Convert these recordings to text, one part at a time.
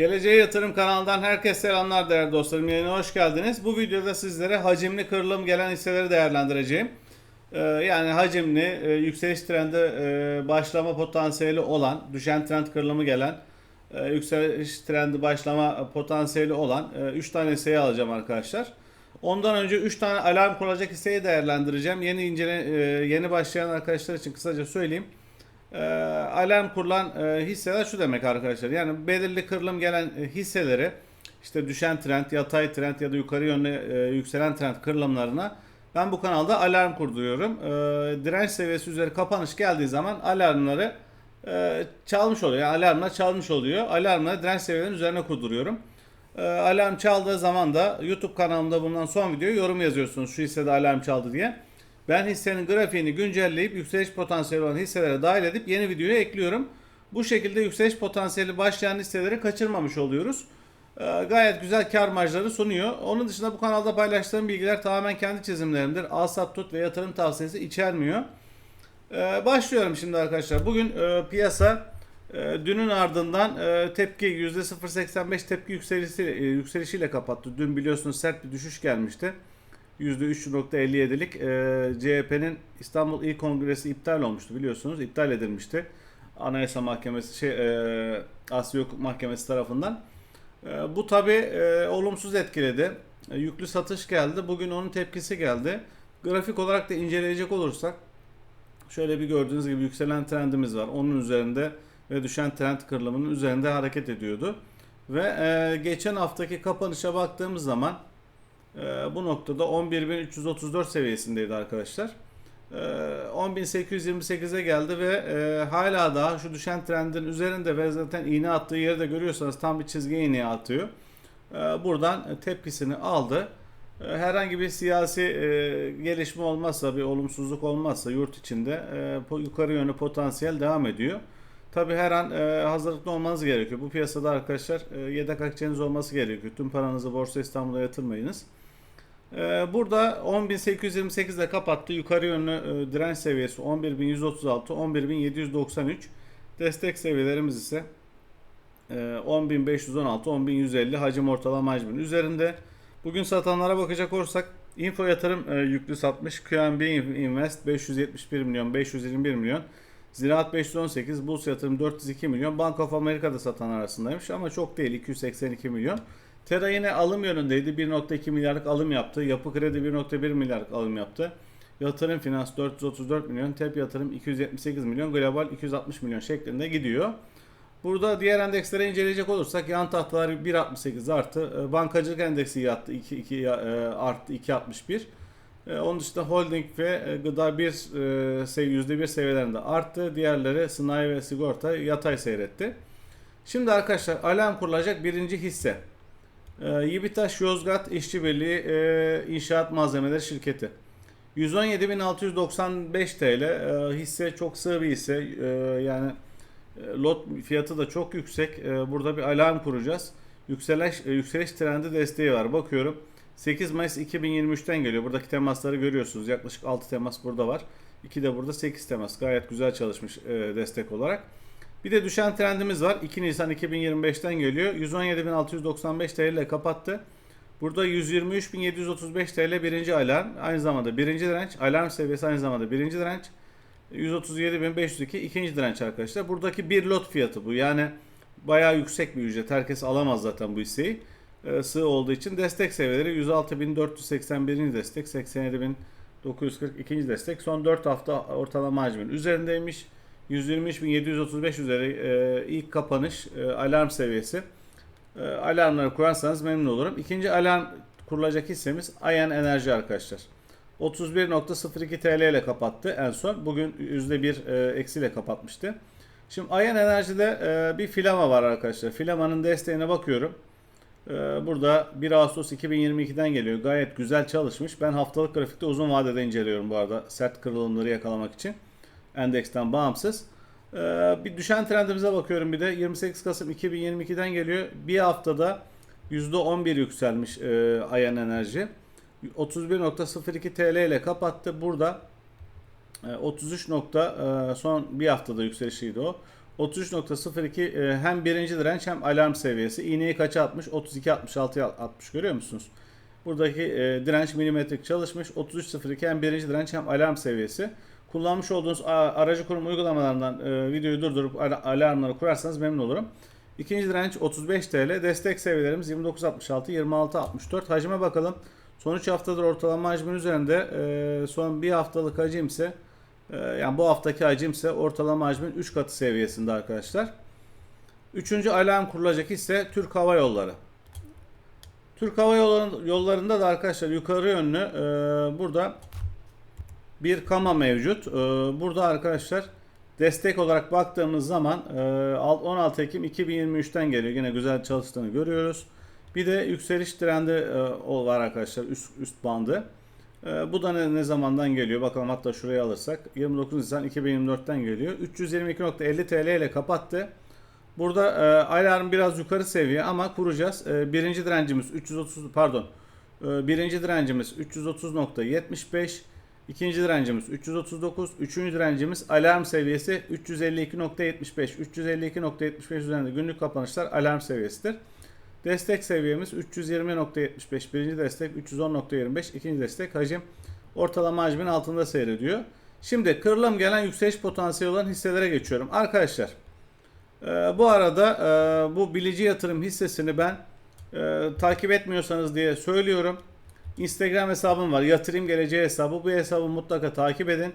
Geleceğe Yatırım kanalından herkese selamlar değerli dostlarım. Yayına hoş geldiniz. Bu videoda sizlere hacimli kırılım gelen hisseleri değerlendireceğim. Ee, yani hacimli, e, yükseliş trendi e, başlama potansiyeli olan, düşen trend kırılımı gelen, e, yükseliş trendi başlama potansiyeli olan 3 tane hisseyi alacağım arkadaşlar. Ondan önce 3 tane alarm kurulacak hisseyi değerlendireceğim. Yeni incele, yeni başlayan arkadaşlar için kısaca söyleyeyim. E, alarm kurulan e, hisseler şu demek arkadaşlar. Yani belirli kırılım gelen e, hisseleri işte düşen trend, yatay trend ya da yukarı yönlü e, yükselen trend kırılımlarına ben bu kanalda alarm kurduruyorum. E, direnç seviyesi üzeri kapanış geldiği zaman alarmları e, çalmış oluyor. Yani alarmlar çalmış oluyor. Alarmları direnç seviyelerinin üzerine kurduruyorum. E, alarm çaldığı zaman da YouTube kanalımda bulunan son videoyu yorum yazıyorsunuz. Şu hissede alarm çaldı diye. Ben hissenin grafiğini güncelleyip yükseliş potansiyeli olan hisselere dahil edip yeni videoya ekliyorum. Bu şekilde yükseliş potansiyeli başlayan hisseleri kaçırmamış oluyoruz. Ee, gayet güzel kar marjları sunuyor. Onun dışında bu kanalda paylaştığım bilgiler tamamen kendi çizimlerimdir. Al sat tut ve yatırım tavsiyesi içermiyor. Ee, başlıyorum şimdi arkadaşlar. Bugün e, piyasa e, dünün ardından e, tepki %0.85 tepki yükselişi, e, yükselişiyle kapattı. Dün biliyorsunuz sert bir düşüş gelmişti. %3.57'lik e, CHP'nin İstanbul İl Kongresi iptal olmuştu biliyorsunuz. iptal edilmişti. Anayasa Mahkemesi şey e, Asya Hukuk Mahkemesi tarafından. E, bu tabi e, olumsuz etkiledi. E, yüklü satış geldi. Bugün onun tepkisi geldi. Grafik olarak da inceleyecek olursak şöyle bir gördüğünüz gibi yükselen trendimiz var. Onun üzerinde ve düşen trend kırılımının üzerinde hareket ediyordu. Ve e, geçen haftaki kapanışa baktığımız zaman e, bu noktada 11.334 seviyesindeydi arkadaşlar. E, 10.828'e geldi ve e, hala daha şu düşen trendin üzerinde ve zaten iğne attığı yeri de görüyorsanız tam bir çizgi iğneye atıyor. E, buradan tepkisini aldı. Herhangi bir siyasi e, gelişme olmazsa, bir olumsuzluk olmazsa yurt içinde e, yukarı yönlü potansiyel devam ediyor. Tabi her an e, hazırlıklı olmanız gerekiyor. Bu piyasada arkadaşlar e, yedek akçeniz olması gerekiyor. Tüm paranızı Borsa İstanbul'a yatırmayınız. E, burada 10.828 ile kapattı. Yukarı yönlü e, direnç seviyesi 11.136, 11.793. Destek seviyelerimiz ise e, 10.516, 10.150 hacim ortalama hacmin üzerinde. Bugün satanlara bakacak olursak Info Yatırım e, yüklü satmış. QNB Invest 571 milyon, 521 milyon. Ziraat 518, Burs Yatırım 402 milyon. Bank of America'da satan arasındaymış ama çok değil 282 milyon. Tera yine alım yönündeydi. 1.2 milyarlık alım yaptı. Yapı Kredi 1.1 milyarlık alım yaptı. Yatırım Finans 434 milyon. TEP Yatırım 278 milyon. Global 260 milyon şeklinde gidiyor. Burada diğer endekslere inceleyecek olursak yan tahtalar 1.68 arttı. E, Bankacılık endeksi yattı 2, 2 e, arttı 2.61. E, Onun dışında holding ve e, gıda bir e, sev- %1 seviyelerinde arttı. Diğerleri sanayi ve sigorta yatay seyretti. Şimdi arkadaşlar alarm kurulacak birinci hisse. E, Yibitaş Yozgat İşçi Birliği e, İnşaat Malzemeleri Şirketi. 117.695 TL e, hisse çok sığ bir hisse. E, yani lot fiyatı da çok yüksek. E, burada bir alarm kuracağız. Yükseliş, e, yükseliş trendi desteği var. Bakıyorum 8 Mayıs 2023'ten geliyor. Buradaki temasları görüyorsunuz. Yaklaşık 6 temas burada var. 2 de burada 8 temas. Gayet güzel çalışmış e, destek olarak. Bir de düşen trendimiz var. 2 Nisan 2025'ten geliyor. 117.695 TL ile kapattı. Burada 123.735 TL birinci alarm. Aynı zamanda birinci direnç. Alarm seviyesi aynı zamanda birinci direnç. 137.502 ikinci direnç arkadaşlar. Buradaki bir lot fiyatı bu. Yani bayağı yüksek bir ücret. Herkes alamaz zaten bu hisseyi. E, sığ olduğu için destek seviyeleri 106.481. destek, 87.940 ikinci destek. Son 4 hafta ortalama hacmin üzerindeymiş. 123.735 üzeri e, ilk kapanış e, alarm seviyesi. E, alarmları kurarsanız memnun olurum. İkinci alarm kurulacak hissemiz Ayan Enerji arkadaşlar. 31.02 TL ile kapattı en son. Bugün %1 e, eksiyle kapatmıştı. Şimdi Ayan Enerji'de e, bir filama var arkadaşlar. Filamanın desteğine bakıyorum. E, burada 1 Ağustos 2022'den geliyor. Gayet güzel çalışmış. Ben haftalık grafikte uzun vadede inceliyorum bu arada. Sert kırılımları yakalamak için. Endeksten bağımsız. E, bir düşen trendimize bakıyorum bir de. 28 Kasım 2022'den geliyor. Bir haftada %11 yükselmiş e, Ayan Enerji. 31.02 TL ile kapattı. Burada e, 33 nokta e, son bir haftada yükselişiydi o. 33.02 e, hem birinci direnç hem alarm seviyesi. İğneyi kaça atmış? 32 66 atmış görüyor musunuz? Buradaki e, direnç milimetrik çalışmış. 33.02 hem birinci direnç hem alarm seviyesi. Kullanmış olduğunuz aracı kurum uygulamalarından e, videoyu durdurup ala- alarmları kurarsanız memnun olurum. İkinci direnç 35 TL. Destek seviyelerimiz 29.66, 26.64. Hacime bakalım. Son 3 haftadır ortalama hacmin üzerinde. E, son bir haftalık hacimse e, yani bu haftaki hacimse ortalama hacmin 3 katı seviyesinde arkadaşlar. Üçüncü alarm kurulacak ise Türk Hava Yolları. Türk Hava Yolları- Yolları'nda da arkadaşlar yukarı yönlü e, burada bir kama mevcut. E, burada arkadaşlar destek olarak baktığımız zaman e, 16 Ekim 2023'ten geliyor. Yine güzel çalıştığını görüyoruz. Bir de yükseliş trendi e, var arkadaşlar üst, üst bandı. E, bu da ne, ne zamandan geliyor? Bakalım hatta şuraya alırsak. 29 Nisan 2024'ten geliyor. 322.50 TL ile kapattı. Burada e, alarm biraz yukarı seviye ama kuracağız. E, birinci direncimiz 330 pardon. E, birinci direncimiz 330.75. İkinci direncimiz 339. Üçüncü direncimiz alarm seviyesi 352.75. 352.75 üzerinde günlük kapanışlar alarm seviyesidir. Destek seviyemiz 320.75. Birinci destek 310.25. İkinci destek hacim ortalama hacmin altında seyrediyor. Şimdi kırılım gelen yükseliş potansiyeli olan hisselere geçiyorum. Arkadaşlar ee, bu arada e, bu bilici yatırım hissesini ben e, takip etmiyorsanız diye söylüyorum. Instagram hesabım var. Yatırım geleceği hesabı. Bu hesabı mutlaka takip edin.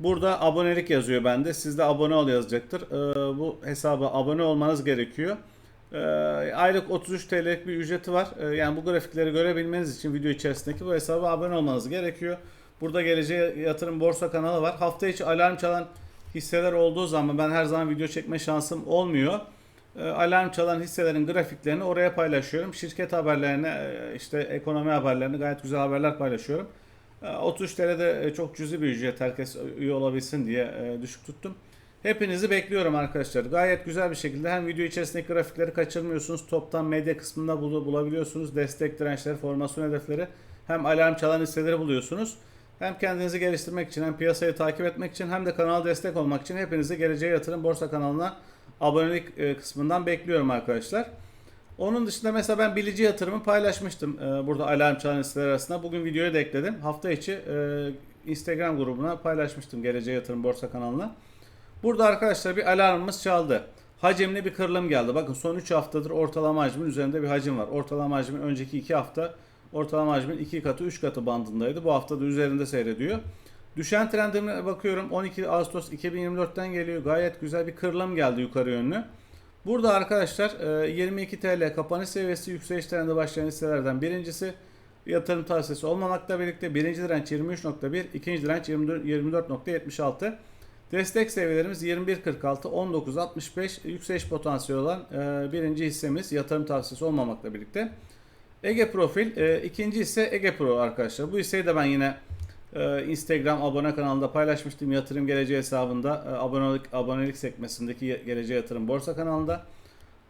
Burada abonelik yazıyor bende. Siz de abone ol yazacaktır. Ee, bu hesaba abone olmanız gerekiyor. Ee, aylık 33 TL'lik bir ücreti var. Ee, yani bu grafikleri görebilmeniz için video içerisindeki bu hesaba abone olmanız gerekiyor. Burada geleceğe yatırım borsa kanalı var. Hafta içi alarm çalan hisseler olduğu zaman ben her zaman video çekme şansım olmuyor. E, alarm çalan hisselerin grafiklerini oraya paylaşıyorum. Şirket haberlerini, e, işte ekonomi haberlerini gayet güzel haberler paylaşıyorum. E, 33 TL'de e, çok cüzi bir ücret herkes üye olabilsin diye e, düşük tuttum. Hepinizi bekliyorum arkadaşlar. Gayet güzel bir şekilde hem video içerisindeki grafikleri kaçırmıyorsunuz. Toptan medya kısmında bul- bulabiliyorsunuz. Destek dirençleri, formasyon hedefleri hem alarm çalan hisseleri buluyorsunuz. Hem kendinizi geliştirmek için hem piyasayı takip etmek için hem de kanala destek olmak için hepinizi Geleceğe Yatırım Borsa kanalına abonelik e, kısmından bekliyorum arkadaşlar. Onun dışında mesela ben bilici yatırımı paylaşmıştım e, burada alarm çalan hisseler arasında. Bugün videoya da ekledim. Hafta içi e, Instagram grubuna paylaşmıştım Geleceğe Yatırım Borsa kanalına. Burada arkadaşlar bir alarmımız çaldı. Hacimli bir kırılım geldi. Bakın son 3 haftadır ortalama hacmin üzerinde bir hacim var. Ortalama hacmin önceki 2 hafta ortalama hacmin 2 katı 3 katı bandındaydı. Bu hafta da üzerinde seyrediyor. Düşen trendime bakıyorum 12 Ağustos 2024'ten geliyor. Gayet güzel bir kırılım geldi yukarı yönlü. Burada arkadaşlar e, 22 TL kapanış seviyesi yükseliş trendinde başlayan hisselerden birincisi yatırım tavsiyesi olmamakla birlikte birinci direnç 23.1, ikinci direnç 24 24.76. Destek seviyelerimiz 21.46, 19.65 yükseliş potansiyeli olan e, birinci hissemiz yatırım tavsiyesi olmamakla birlikte. Ege Profil e, ikinci ise Ege Pro arkadaşlar. Bu hisseyi de ben yine e, Instagram abone kanalında paylaşmıştım. Yatırım Geleceği hesabında e, abonelik abonelik sekmesindeki Geleceğe Yatırım Borsa kanalında.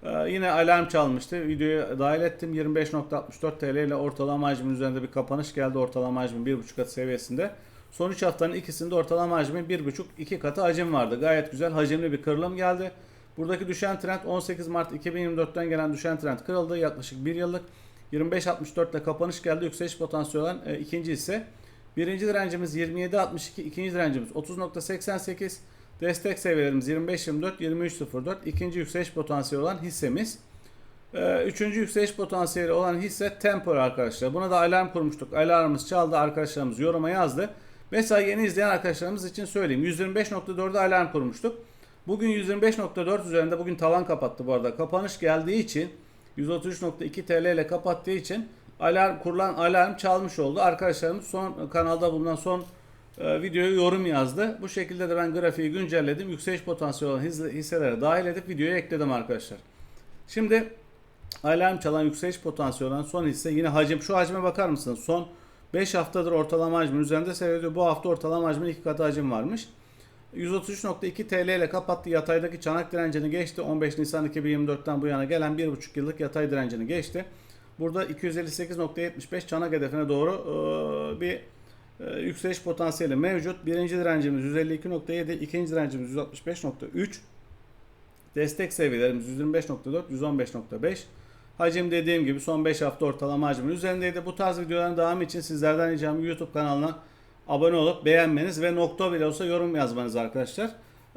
E, yine alarm çalmıştı. Videoya dahil ettim. 25.64 TL ile ortalama hacmin üzerinde bir kapanış geldi. Ortalama hacmin 1.5 katı seviyesinde. Son 3 haftanın ikisinde ortalama hacmin 1.5-2 katı hacim vardı. Gayet güzel hacimli bir kırılım geldi. Buradaki düşen trend 18 Mart 2024'ten gelen düşen trend kırıldı. Yaklaşık 1 yıllık 25.64 ile kapanış geldi. Yükseliş potansiyeli olan e, ikinci ise birinci direncimiz 27.62, ikinci direncimiz 30.88, destek seviyelerimiz 25.24, 23.04, ikinci yükseliş potansiyeli olan hissemiz. Ee, Üçüncü yükseliş potansiyeli olan hisse Tempor arkadaşlar. Buna da alarm kurmuştuk. Alarmımız çaldı. Arkadaşlarımız yoruma yazdı. Mesela yeni izleyen arkadaşlarımız için söyleyeyim. 125.4'de alarm kurmuştuk. Bugün 125.4 üzerinde bugün tavan kapattı bu arada. Kapanış geldiği için 133.2 TL ile kapattığı için alarm kurulan alarm çalmış oldu. Arkadaşlarımız son kanalda bulunan son e, videoya yorum yazdı. Bu şekilde de ben grafiği güncelledim. Yükseliş potansiyeli olan hisse- hisselere dahil edip videoya ekledim arkadaşlar. Şimdi alarm çalan yükseliş potansiyeli olan son hisse yine hacim. Şu hacme bakar mısınız? Son 5 haftadır ortalama hacmin üzerinde seyrediyor. Bu hafta ortalama hacmin 2 katı hacim varmış. 133.2 TL ile kapattı. Yataydaki çanak direncini geçti. 15 Nisan 2024'ten bu yana gelen 1,5 yıllık yatay direncini geçti. Burada 258.75 çanak hedefine doğru e, bir e, yükseliş potansiyeli mevcut. Birinci direncimiz 152.7, ikinci direncimiz 165.3. Destek seviyelerimiz 125.4, 115.5. Hacim dediğim gibi son 5 hafta ortalama hacmin üzerindeydi. Bu tarz videoların devamı için sizlerden ricam YouTube kanalına abone olup beğenmeniz ve nokta bile olsa yorum yazmanız arkadaşlar.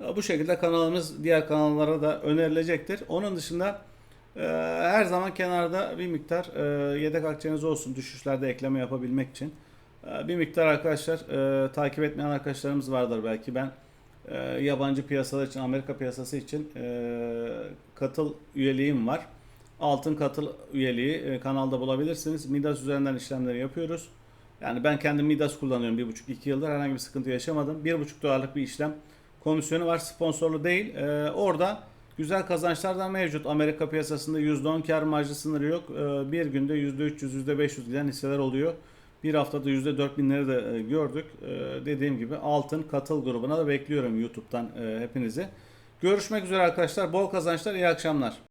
E, Bu şekilde kanalımız diğer kanallara da önerilecektir. Onun dışında her zaman kenarda bir miktar e, yedek akçeniz olsun düşüşlerde ekleme yapabilmek için. E, bir miktar arkadaşlar e, takip etmeyen arkadaşlarımız vardır belki. Ben e, yabancı piyasalar için, Amerika piyasası için katıl üyeliğim var. Altın katıl üyeliği kanalda bulabilirsiniz. Midas üzerinden işlemleri yapıyoruz. Yani ben kendim Midas kullanıyorum 1,5-2 yıldır herhangi bir sıkıntı yaşamadım. 1,5 dolarlık bir işlem komisyonu var. Sponsorlu değil. Ee, orada güzel kazançlar da mevcut. Amerika piyasasında %10 kar marjı sınırı yok. Ee, bir günde %300, %500 giden hisseler oluyor. Bir haftada %4000'leri de e, gördük. Ee, dediğim gibi altın katıl grubuna da bekliyorum YouTube'dan e, hepinizi. Görüşmek üzere arkadaşlar. Bol kazançlar, iyi akşamlar.